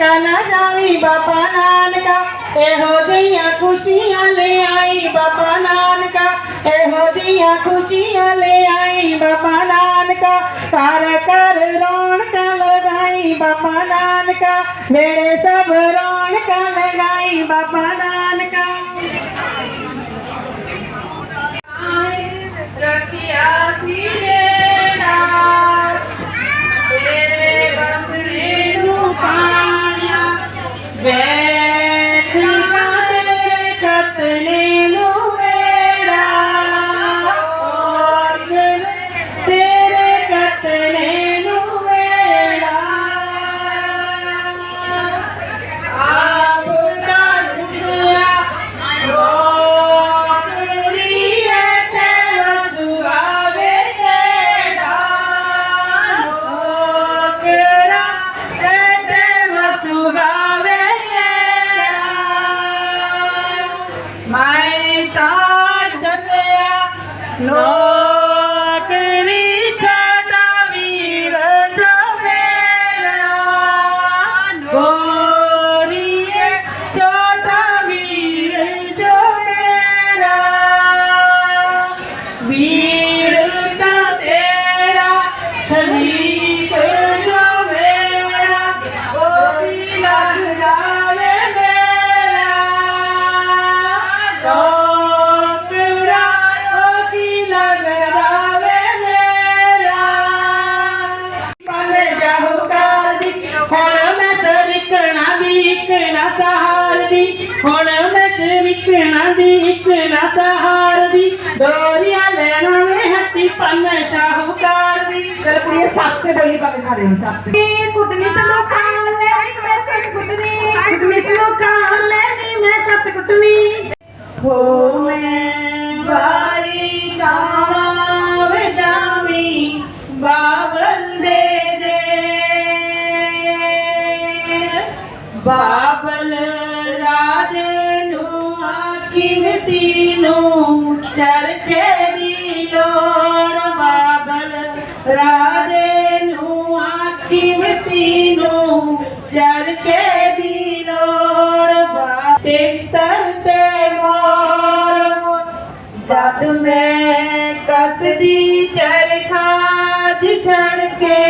का ना जाई बाबा नानका। ए हो दिया खुशियाँ ले आई बाबा नानका। ए हो दिया खुशियाँ ले आई बाबा नानका। सारे कर रोन का लगाई बाबा नानका। मेरे सब रोन का लगाई बाबा नानका। Yeah. No. ಸಹಾರದಿ ಹೊಳಲ ಶ್ರೀಕೃಣ ದೀಕೃಣ ಸಹಾರದಿ ಡೋರಿಯ ಲೇಣನೆ ಹತ್ತಿ ಪನ್ನ ಶಾಹುಕಾರ ದಿ ಸರ್ಪ್ರಿಯ ಸಾಸ್ತೆ ಬಲಿ ಬಗ್ಗೆ ಖಾರೆ ಸಾಸ್ತೆ ಕುಡ್ನಿ ತಲೋ ಕಾಲೆ ಐಕ್ ಮೇಲೆ ಕುಡ್ನಿ ಕುಡ್ನಿ ತಲೋ ಕಾಲೆ बाबल राधे नु आखिम तीनु चरखे लोर। बाबल राधे नु आखिम तीनु चरखे लीलो ते मोर जद मैं कसदी चरखा झड़के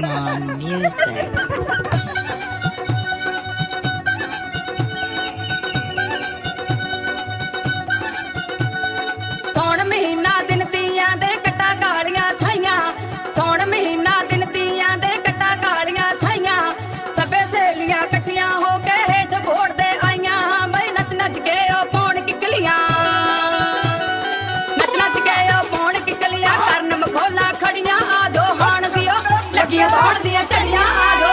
non music. guardia, se ha